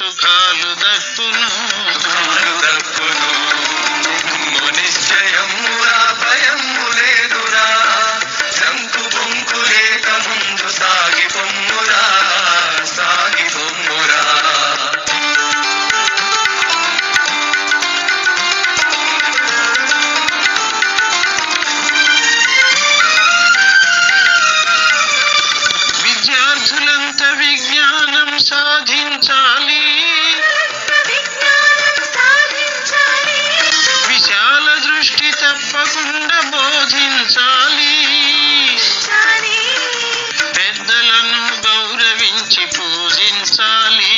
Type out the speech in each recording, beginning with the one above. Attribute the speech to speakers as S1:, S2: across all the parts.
S1: officials శిపూజించాలి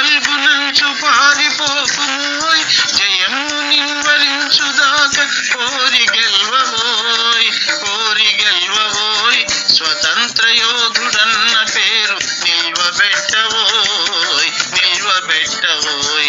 S1: కల్పు నంచు పారిపోకుమోయ్ జయము నింవరించుదాక కోరి గెల్వబోయ్ కోరి గెల్వబోయ్. స్వతంత్ర యోధుడన్న పేరు నిల్వబెట్టవోయ్ నిల్వబెట్టవోయ్